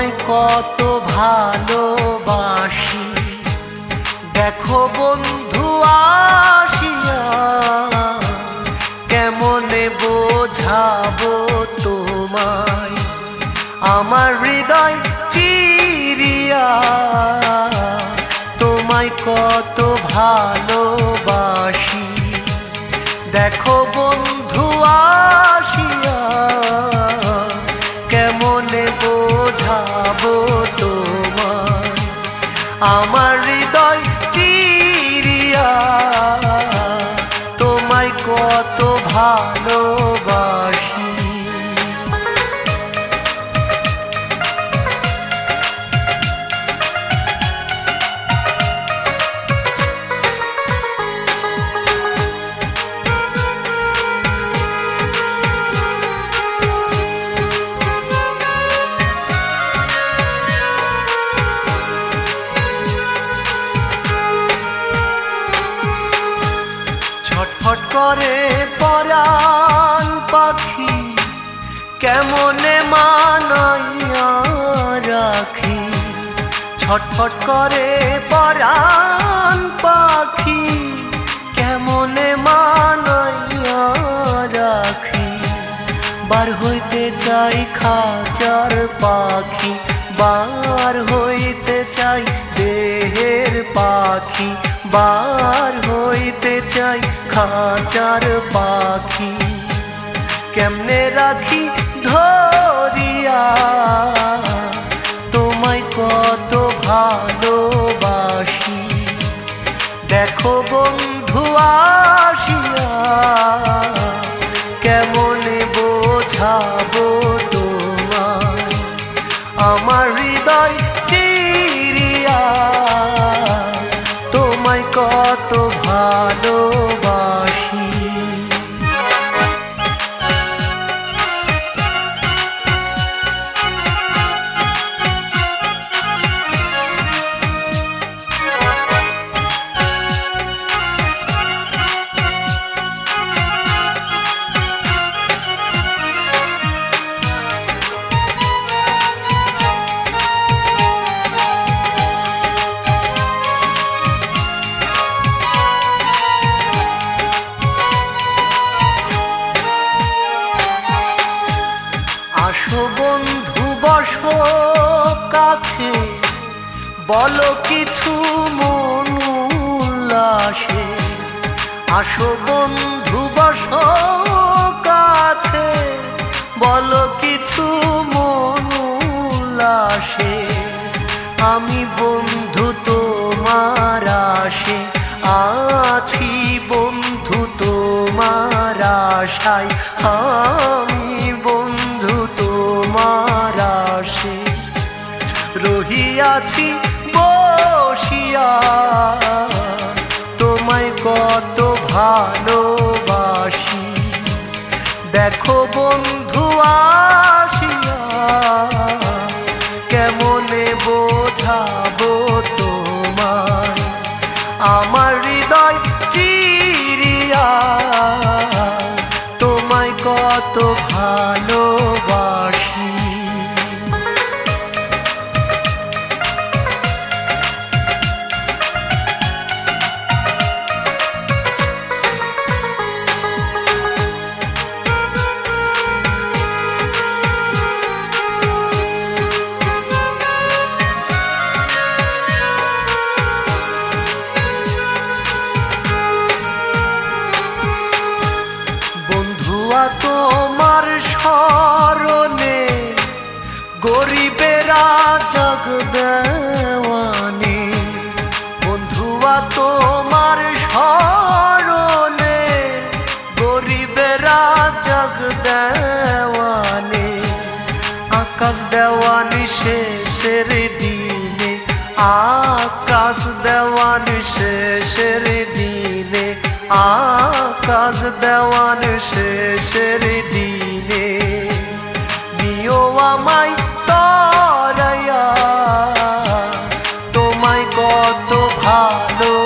কত ভালোবাসি। দেখো বন্ধু আসিয়া, কেমনে বোঝাবো তোমায়? আমার হৃদয় চিরিয়া, তোমায় কত ভালোবাসি। দেখো বন্ধু আসিয়া কেমনে মানাইয়া রাখি? ছটফট করে পরাণ পাখি, কেমনে মানাইয়া রাখি? বার হইতে চাই খাঁচার পাখি, বার হইতে চাই দেহের পাখি, বার হইতে চাই খাঁচার পাখি। কেমনে রাখি ধরিয়া? তোমায় কত ভালোবাসি। দেখো বন্ধু আসিয়া কেমনে বোঝাবো তোমায়? আমার হৃদয় বলো কিছু মন উল্লাসে। আসো বন্ধু বসো কাছে। বলো কিছু মন উল্লাসে। আমি বন্ধু তোমার আছি বন্ধু তোমার আশায়। দেখো বন্ধু গরিবেরা জগ দেওয়ানে, বন্ধুয়া তোমার স্মরণে গরিবেরা জগ দেওয়ানে, আকাশ দেওয়ানি শেষের দিনে, আকাশ দেওয়ানি শেষের দিনে, আকাশ দেওয়া কত ভালো